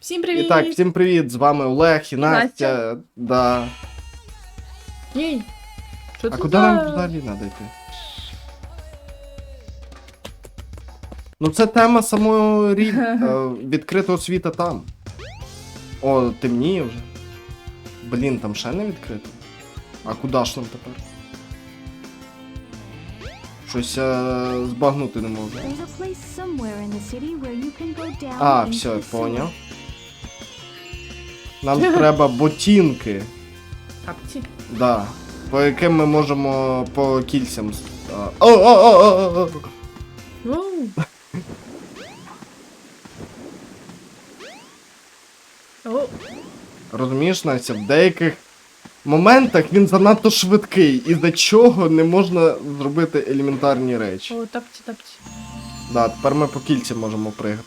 Всім привіт! І так, всім привіт! З вами Олег і Настя. Да. Єй! Що А це куди за- нам взагалі треба йти? Ну, це тема самого рів... е, відкритого світа там. О, темніє вже. Блін, там ще не відкрито. А куди ж нам тепер? Щось е, збагнути не можу. There's a place somewhere in the city where you can go down А, into все, the поняв. sewer. Нам треба ботинки. Капці. Да. По яким ми можемо по кільцям. з- а, О, о, о, о, о, о. Розумієш, Настя, в деяких моментах він занадто швидкий, і за чого не можна зробити елементарні речі. о, тапці, тапці. Да, тепер ми по кільцям можемо пригати.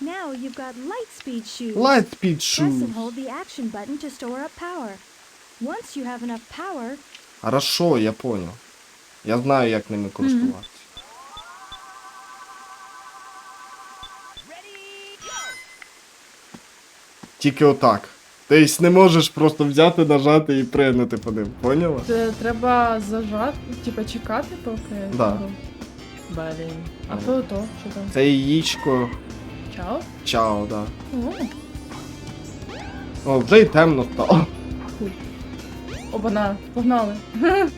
Now you've got light speed shoes. Light speed Press and hold the action button to store up power. Once you have enough power, Хорошо, я понял. Я знаю, як ними користуватися. Тільки отак. Тобто не можеш просто взяти, нажати і пригнути по ним. Поняла? Це треба зажати, типа чекати поки. Да. Блін. А Ну. то то, що там? Це яєчко. Чао? Чао, да. О, О, вже й темно стало. обана, погнали.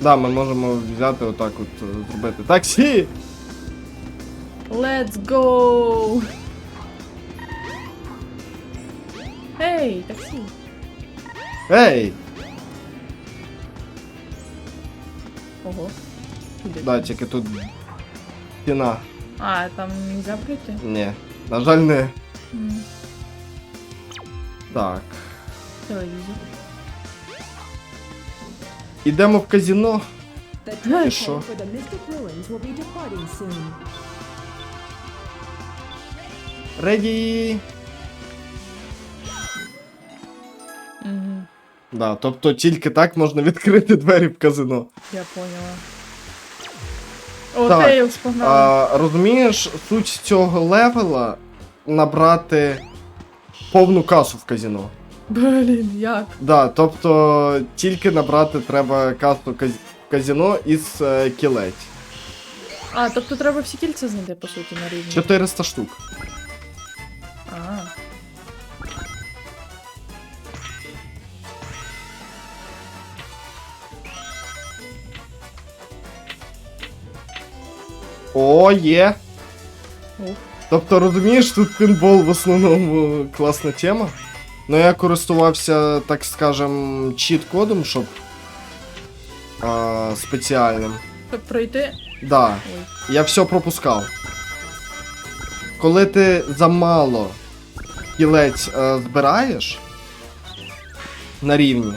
Да, ми можемо взяти отак от е, зробити. Таксі! Let's go! Ей, таксі. Ей! Ого. Куди? Да, тільки тут стіна. А, там нельзя прийти? Ні. На жаль, не. М, Так. Телевізор. Ідемо в казіно. І що? Реді! Угу, Да, тобто тільки так можна відкрити двері в казино. я поняла. О, Так, Тейлз погнали. А, розумієш, суть цього левела набрати повну касу в казіно. Блін, як? Да, тобто тільки набрати треба касу каз... казіно із е, кілець. А, тобто треба всі кільця знайти, по суті, на рівні. 400 штук. О, є! Тобто, розумієш, тут пінбол в основному класна тема. Ну я користувався, так скажем, чіт-кодом, щоб. А, спеціальним. Щоб пройти. Да. Ой. Я все пропускав. Коли ти замало кілець е, збираєш на рівні,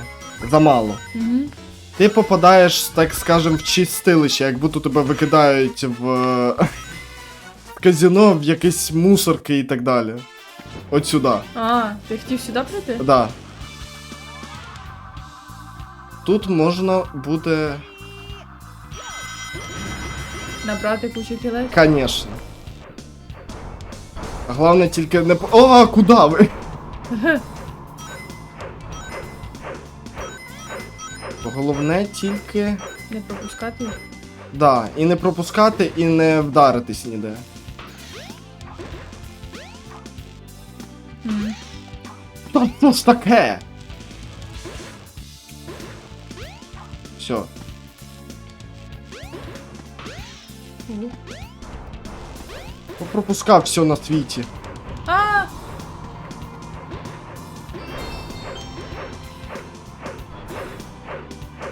замало, Угу. Ти попадаєш, так скажем, в чистилище, як будто тебе викидають в, е, в казино, в якісь мусорки і так далі. От сюди. А, ти хотів сюди пройти? Да. Тут можна буде. Набрати кучу кілець? Конечно. Головне тільки не О, куди ви? Головне тільки. Не пропускати їх? Да, і не пропускати, і не вдаритись ніде. Мгм. Та це ж таке? Все. Ух. Пропускав все на світі.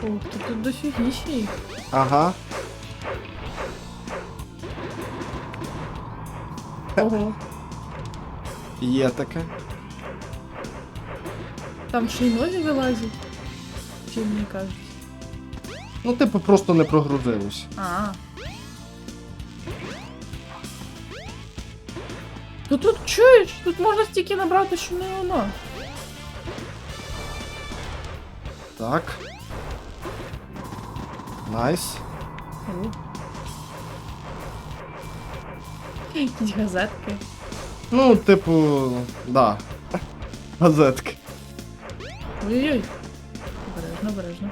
Ух, то тут дофігіще їх. Ага. Ого. Є таке. Там ще й нові вилазять. Чи мені кажуть? Ну, типу, просто не прогрузилось. А. То тут чуєш? Тут можна стільки набрати, що не воно. Так. Найс. Якісь газетки. Ну, типу, да. Газетки. Ой-ой-ой. Обережно, обережно.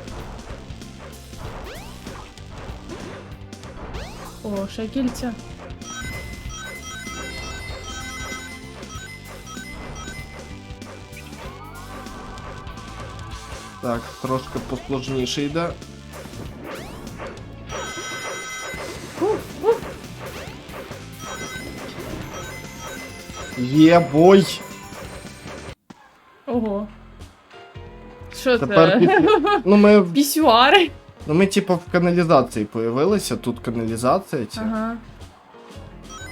О, ще кільця. Так, трошки посложніше йде. Є бой! Ого. Що Тепер це? під... ну, ми, Пісюари. ну ми типу в каналізації появилися, тут каналізація ця. Ага.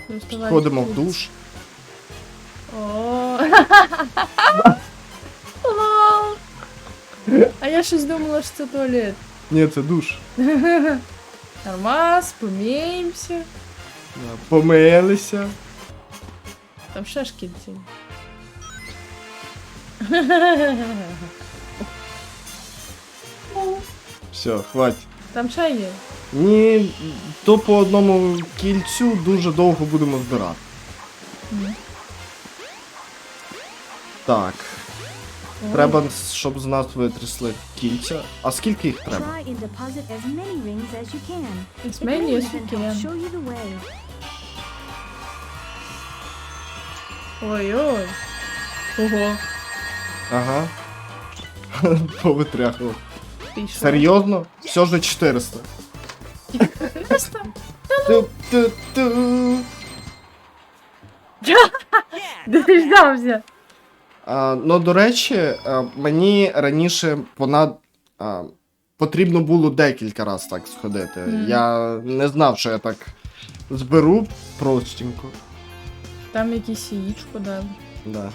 Доставай Ходимо в душ. О. А я щось думала, що це туалет. Ні, це душ. Нормас, поміємося. Да, Помилися. Там ще ж кільці. Все, хватить. Там ще є. Ні, то по одному кільцю дуже довго будемо збирати. Ні. Так, Ой. треба, щоб з нас витрясли кільця. А скільки їх треба? Try and deposit as many rings as you can. Ой-ой. Ого. Ага. Повитряхував. Ти? Серйозно? Все ж 400. Просто. Ту-ту-ту. Де ти взявся? А, ну, до речі, а, мені раніше понад. А, потрібно було декілька разів так сходити. Мгм. Я не знав, що я так зберу простенько. Там якісь яєчко дали. Да.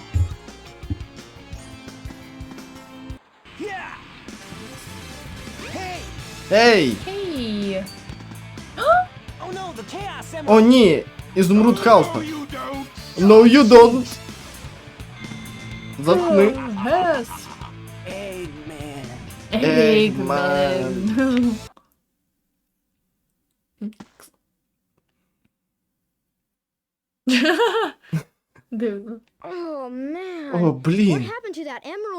Ей! Ей! Oh no, the Chaos О, Emerald! ні! Ізумруд Хауста! No, you don't! Заткни. Гес! Eggman! Егмен! Дивно. О, блін!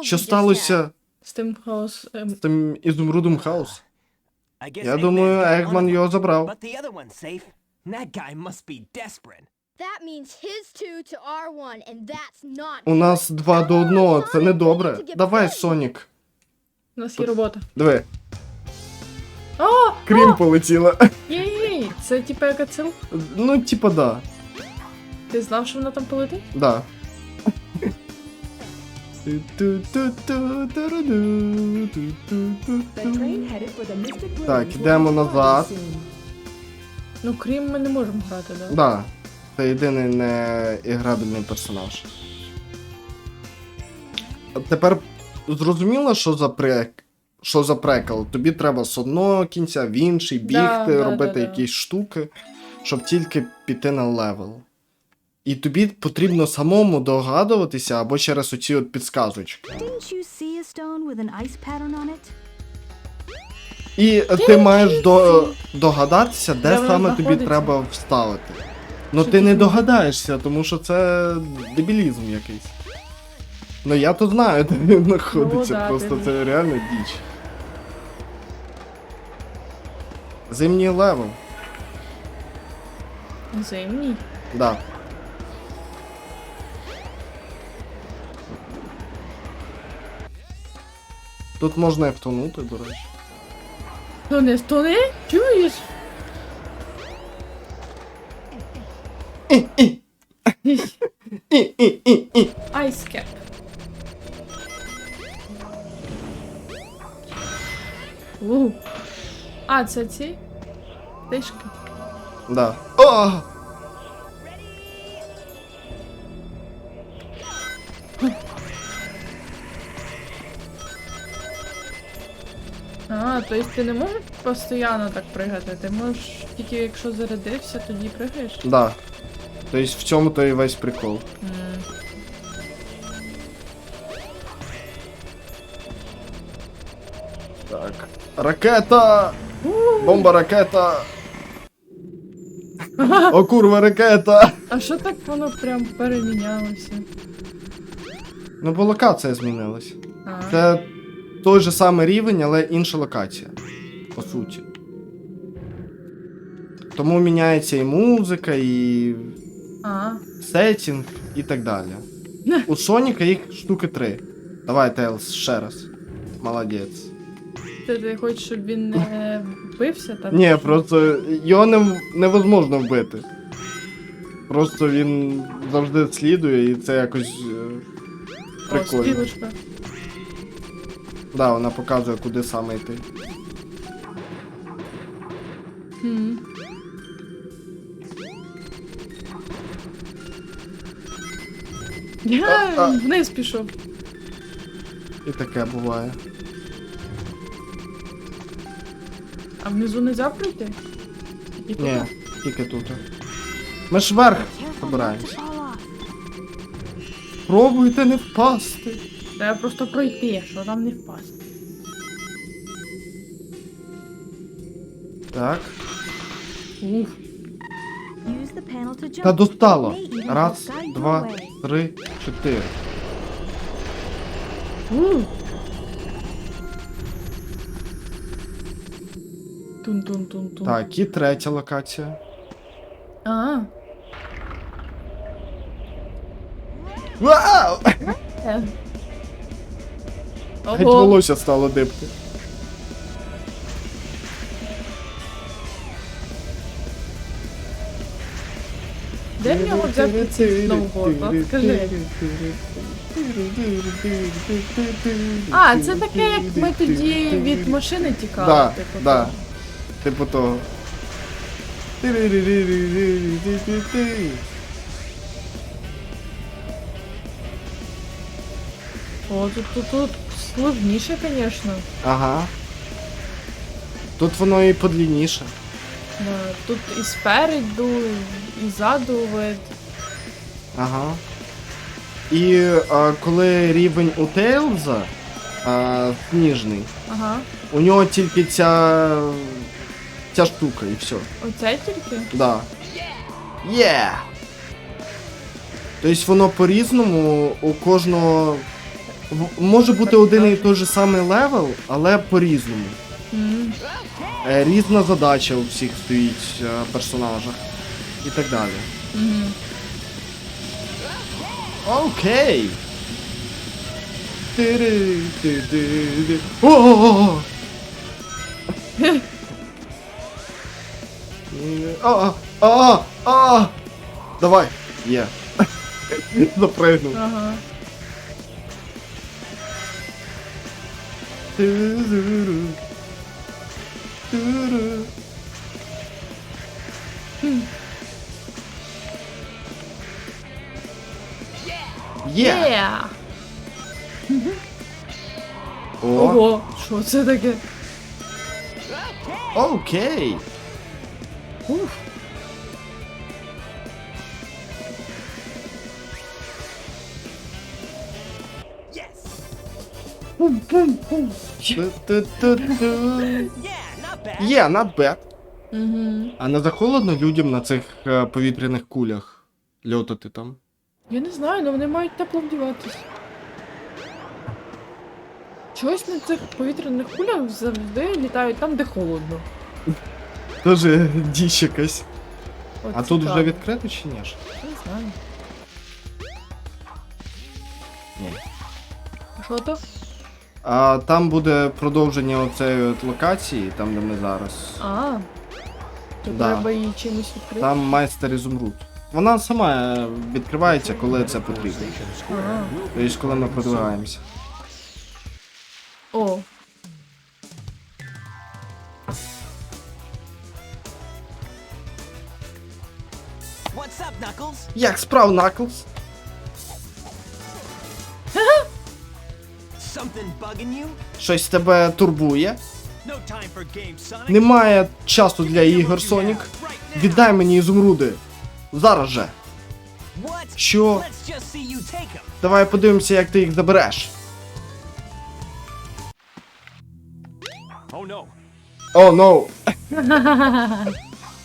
Що сталося З тим хаос. ем, з тим ізумрудом guess Я думаю, Егман його забрав. У нас два до одного, це не добре. Давай, Сонік. У нас є робота. Диви, О! крім полетіла. Єй! Це типа цил? Ну, типа, да. Ти знав, що вона там полетить? Да. Так, йдемо назад. Ну, крім ми не можемо грати, да? Да. Це єдиний неіграбельний персонаж. Тепер зрозуміло, що за прек. Що за прекал? Тобі треба з одного кінця в інший бігти, Да, да, робити да, да. якісь штуки, щоб тільки піти на левел. І тобі потрібно самому догадуватися або через оці от підсказочки. І ти маєш до, догадатися, де, Де саме тобі знаходиться? треба вставити. Ну ти не догадаєшся, тому що це дебілізм якийсь. Ну я то знаю, де він знаходиться, да, просто ти- це реально діч. Зимній левел, Зимній. да. Тут можна і втонути, до речі. То не стони? Чуєш? Айскеп. А, це ці? Тишки. Да. О! А, то есть ти не можеш постійно так пригати, ти можеш тільки якщо зарядився, тоді пригаєш. Да. Тобто в цьому то і весь прикол. М. Так. Ракета! Бомба ракета! О, курва, ракета! А що так воно прям перемінялося? Ну, бо локація змінилась. А, Це той же самий рівень, але інша локація. По суті. Тому міняється і музика, і а. сеттінг, і так далі. У Соніка їх штуки три. Давай, Тейлз, ще раз. Молодець. Ти, ти хочеш, щоб він не бився там? Ні, просто його не, невозможно вбити. Просто він завжди слідує, і це якось е, О, прикольно. стрілочка. Да, вона показує, куди саме йти. Хм. Я А, а. вниз пішов. І таке буває. А внизу не пройти? І тут? Ні, тільки тут. Ми ж вверх Careful not побираємось. fall off. Пробуйте не впасти. Треба просто пройти, що там не впасти. Так. Уф. Та достало. Раз, два, три, чотири. Тун-тун-тун-тун. Так, і третя локація. А, Вау! е. Геть волосся стало дибки. Де в нього взяти сноуборд? От скажи. А, це таке, як ми тоді від машини тікали. Да, типу, да. того. Типу того. О, тут, тут, тут сложніше, звісно. Ага. Тут воно і подлінніше. Да, тут і спереду, і ззаду вид. Ага. І а, коли рівень у Тейлза а, сніжний, Ага. у нього тільки ця. ця штука і все. Оце тільки? Да. Є! Тобто воно по-різному у кожного. Може бути один і той же самий левел, але по-різному. Е, Різна задача у всіх стоїть е, персонажах. І так далі. Мгм. Окей. Тири, ти, ти, ти. О! А, а, а! Давай. Є. Запригнув. Ага. Ту-ру-ру. Ту-ру. Є! Є! О, Ого, що це таке? окей. Уф. Ту-ту-ту-ту. Є, not bad. Угу. А не захолодно людям на цих е, повітряних кулях льотати там? Я не знаю, але вони мають тепло вдіватись. Чогось на цих повітряних кулях завжди літають там, де холодно. Тоже діч якась. От А тут цікаво. вже відкрито чи ні? ж? Не знаю. Ні. А Що то? А там буде продовження оцеї от локації, там де ми зараз. А. То Да. треба її чимось відкрити. Там майстер ізумруд. Вона сама е, відкривається, коли це потрібно. Тобто, коли ми продвигаємося. О. What's up, Knuckles? Як справ, Наклз? Щось тебе турбує? Немає часу для ігор, Сонік. Віддай мені ізумруди. Зараз же. Що? Давай подивимося, як ти їх забереш. Oh no. О, ноу.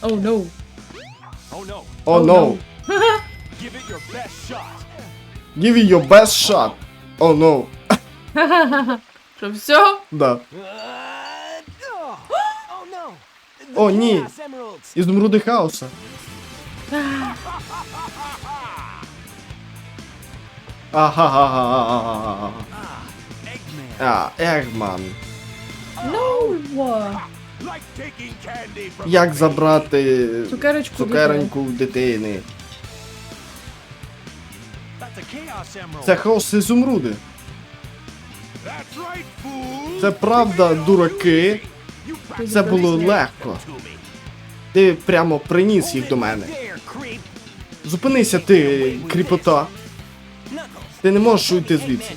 Оу, ноу. Oh. О, Oh, ноу. Give it your best shot. Give it your best shot. Oh no. Що все? Да. О, ні. Ізумруди хаоса. Ага. А, Егман. Ну, Як забрати цукерочку. цукереньку в дитини? Це хаос ізумруди. Це правда, дураки. Це було легко. Ти прямо приніс їх до мене. Зупинися, ти кріпота. Ти не можеш уйти звідси.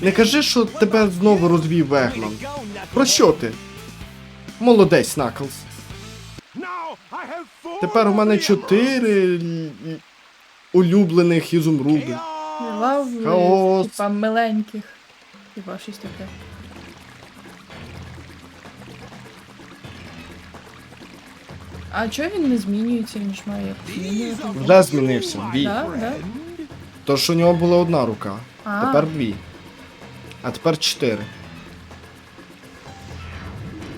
Не кажи, що тебе знову розвів Way Егман. to go, Knuckles. Про що ти? Молодець, four Тепер у мене чотири улюблених ізумруди. Лавли, Хаос. типа миленьких. Типа щось таке. А чого він не змінюється, він ж має змінювати? Вже змінився. Дві. Да, да? Тож у нього була одна рука. А. Тепер дві. А тепер чотири.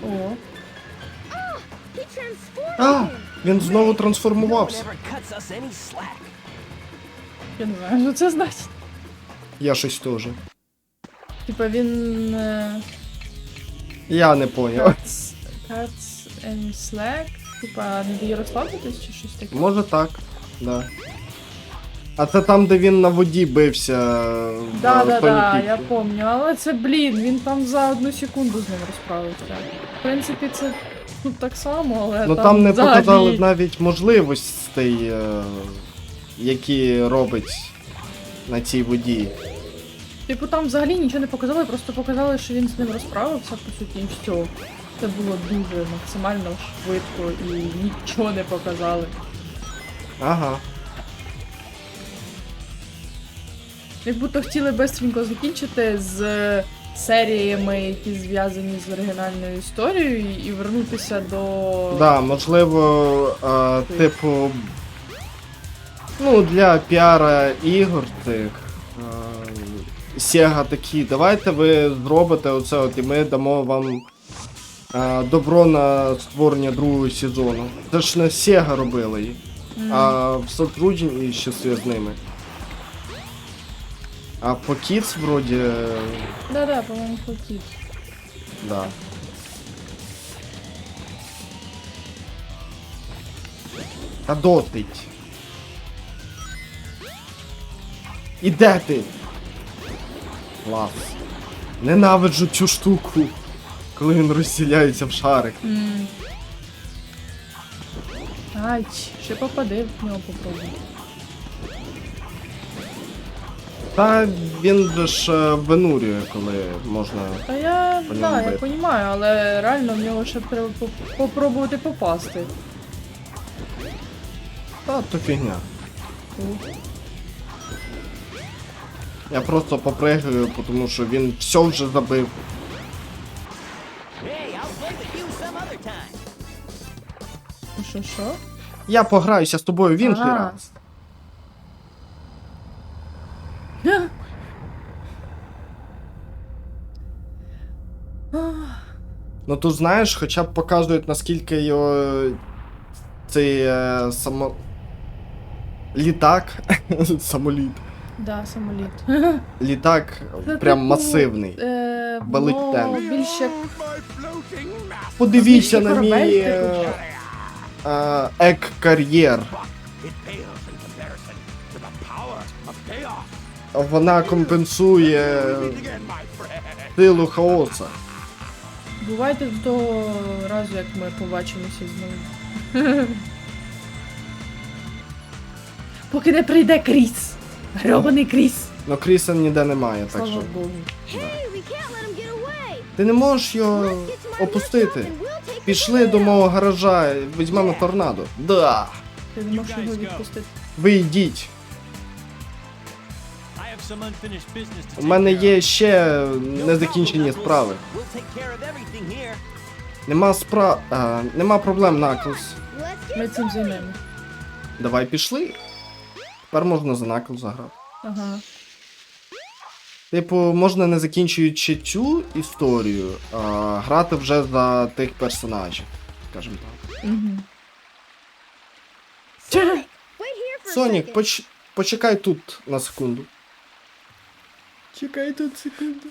О, А! Він знову трансформувався. Я не знаю, що це значить. Я щось теж. Типа він. е, Я не поняв. Cuts, cuts and slack. Типа не дає розслабитись чи щось таке? Може так, да. А це там, де він на воді бився. Да, в да, да, паніківці. я помню. Але це, блін, він там за одну секунду з ним розправився. В принципі, це ну, так само, але Ну там, там не взагалі- показали навіть можливостей, е, які робить на цій воді. Типу там взагалі нічого не показали, просто показали, що він з ним розправився, по суті, і все. Це було дуже максимально швидко і нічого не показали. Ага. Як будто хотіли бистренько закінчити з серіями, які зв'язані з оригінальною історією, і вернутися до. Да, можливо, е, типу. Ну, для піара ігор цих. Е, Sega такі, давайте ви зробите оце от, і ми дамо вам е, добро на створення другого сезону. Це ж не Sega робили їх, а в сотрудничестві ще з ними. А по Kids вроді. е, Да-да, по-моєму, хотів. Да. Та досить. І де ти? Клас. Ненавиджу цю штуку, коли він розділяється в шарик. М. Ай, ще попади в нього попробуй. Та він же ж е, винурює, коли можна. Та я, По да, я бити. розумію, але реально в нього ще треба поп- попробувати попасти. Та то фігня. Фу. Я просто попригаю, тому що він все вже забив. Ну Що, що? Я пограюся з тобою в інший Ага. раз. Ну тут знаєш, хоча б показують наскільки його цей е, само... літак. Самоліт. Да, самоліт. Літак Це прям типу, масивний. Е, воно більше. Подивіться на корабель, мій типу. е, е, ек-кар'єр. Вона компенсує силу хаоса. бувайте до того разу, як ми побачимося знову. Поки не прийде Кріс. Гробаний Кріс. Ну Кріса ніде немає, так Слава що. Богу. Get away. Ти не можеш його опустити. Пішли до мого гаража, візьмемо торнадо. Да. Ти не можеш його відпустити. Ви йдіть. I have some unfinished business to У мене є ще незакінчені справи. Of everything here. Нема спра... Нема проблем, get Ми цим займемо. Давай пішли. Тепер можна за накол заграти. Ага. Типу, можна не закінчуючи цю історію, а, грати вже за тих персонажів, скажімо так. Угу. Сонік, поч... почекай тут на секунду. Чекай тут секунду.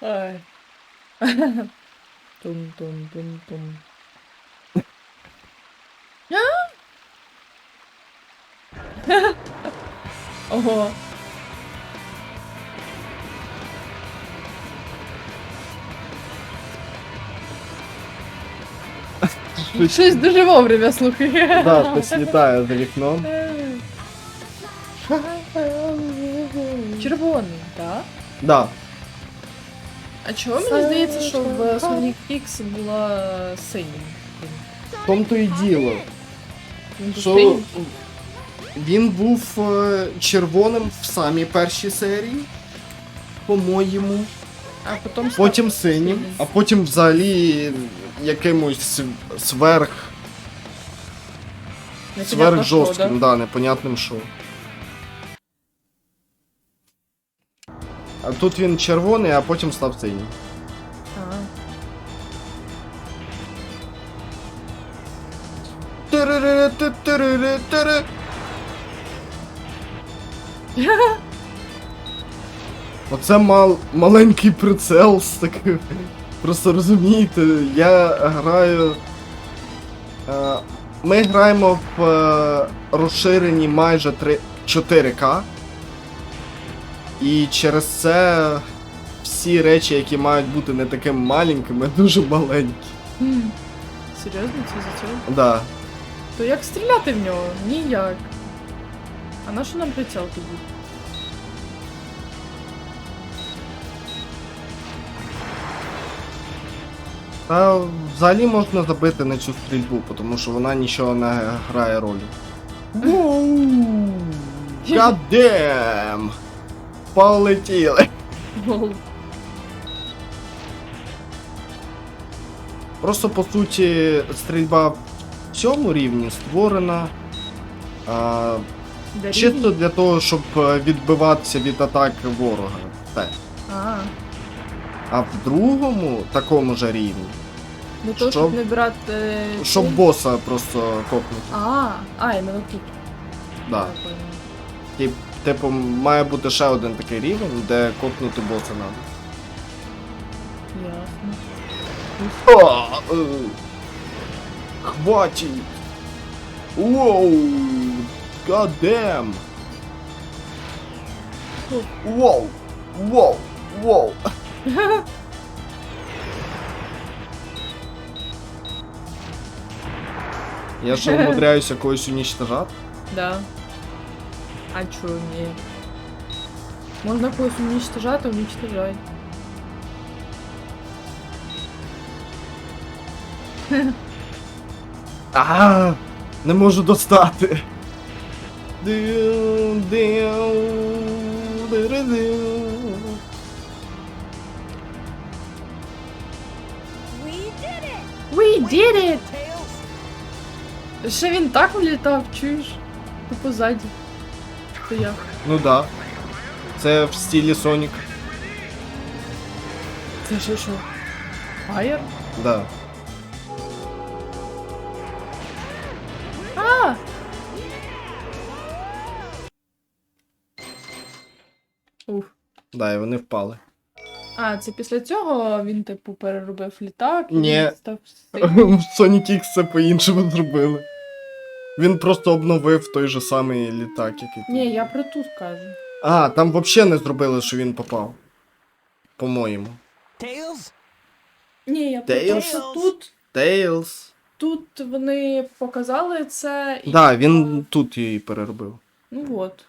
Ай. Тум-тум-тум-тум. Ого. Щось дуже вовремя слухай. Да, хтось літає за вікном. Червоний, так? Да. А чого мені здається, що в Sonic X була синім? В тому то і діло. Він був Що синій? він був е, червоним в самій першій серії, по-моєму. А потім Потім синім, а потім взагалі якимось сверх. Сверх жорстким, да? да, непонятним що. А тут він червоний, а потім став синім. Оце мал, маленький прицел з таким. Просто розумієте, я граю. Е, ми граємо в е, розширенні майже 3, 4К. І через це всі речі, які мають бути не такими маленькими, дуже маленькі. Серйозно, це за цього? Да. То як стріляти в нього? Ніяк. А на що нам прицел тоді? Та взагалі можна забити на цю стрільбу, тому що вона нічого не грає ролі. God damn! Полетіли! Просто по суті стрільба в цьому рівні створена а, чисто для того, щоб е, відбиватися від атак ворога. Те. А, А в другому такому ж рівні, для того, Щоб- щоб не брати... щоб цей- боса просто копнути. А, а, іменно тут. Да. Я поняла. Тип, типу, має бути ще один такий рівень, де копнути боса треба. Ясно. А, е, Хватить! Воу! Damn! Воу! Воу! Воу! Я ще умудряюся когось уничтожати. Да. А чо, ні. Можна когось уничтожати, уничтожай. А, не можу достати. Дю, дю, диридю. We did it! Ще він так влітав, чуєш? Тупо ззаді. Стояв. Ну да. Це в стилі Сонік. Це що що? Фаєр? Да. А! Уф. Да, і вони впали. А, це після цього він, типу, переробив літак і Ні. став. В Sonic X це по-іншому зробили. Він просто обновив той же самий літак, який. тут. Ні, я про ту скажу. А, там взагалі не зробили, що він попав. По-моєму. Tails? Ні, я про те, Tails? що тут, Tails. тут вони показали це і. Да, він тут її переробив. Ну от.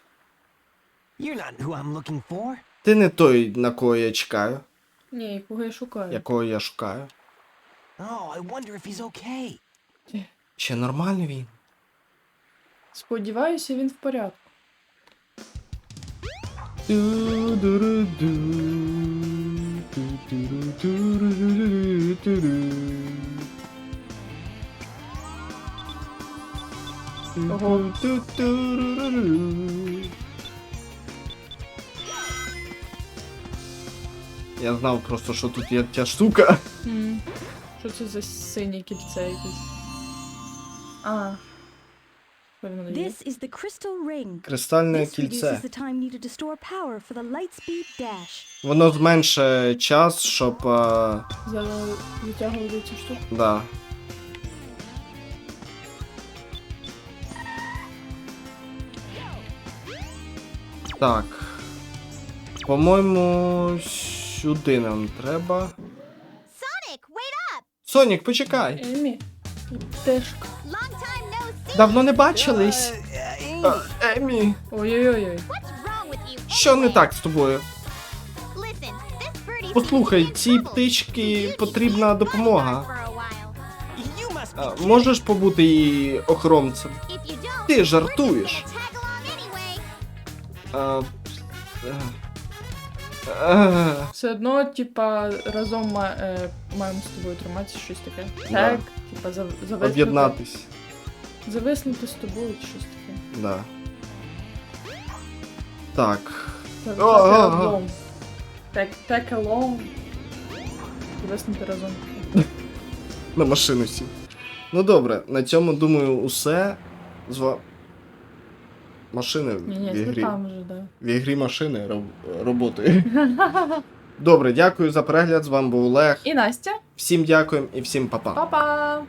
You're not who I'm looking for. Ти не той, на кого я чекаю, Ні, кого я шукаю. якого я шукаю. Oh, I wonder if he's okay. Чи нормальний він? Сподіваюся, він в порядку. Ого. Я знав просто, що тут є ця штука. М. Що це за синє кільце якесь? А. Є? This is the crystal ring. Кристальне This кільце. reduces the time needed to store power for the Lightspeed Dash. Воно зменшує час, щоб. е, За витягувати цю штуку. да. Так. По-моєму, сюди нам треба. Sonic, wait up! Сонік, почекай! Емі. Давно не бачились. Е, Емі, Ой-ой-ой. Що не так з тобою? Послухай, цій птичці потрібна допомога. А, Можеш побути її охоронцем? Ти жартуєш. А, е, е, Все одно, типа, разом е, маємо з тобою триматися, щось таке. Да. Так, типа, зав- зависнути. Об'єднатись. Зависнути з тобою щось таке. Да. Так. Так, так along. Зависнути разом. На машину сів. Ну добре, на цьому думаю усе. З. Машини Ні, в ігрі. там вже, да. В ігрі машини роб... роботи. Добре, дякую за перегляд. З вами був Олег. І Настя. Всім дякуємо і всім па-па. Па-па!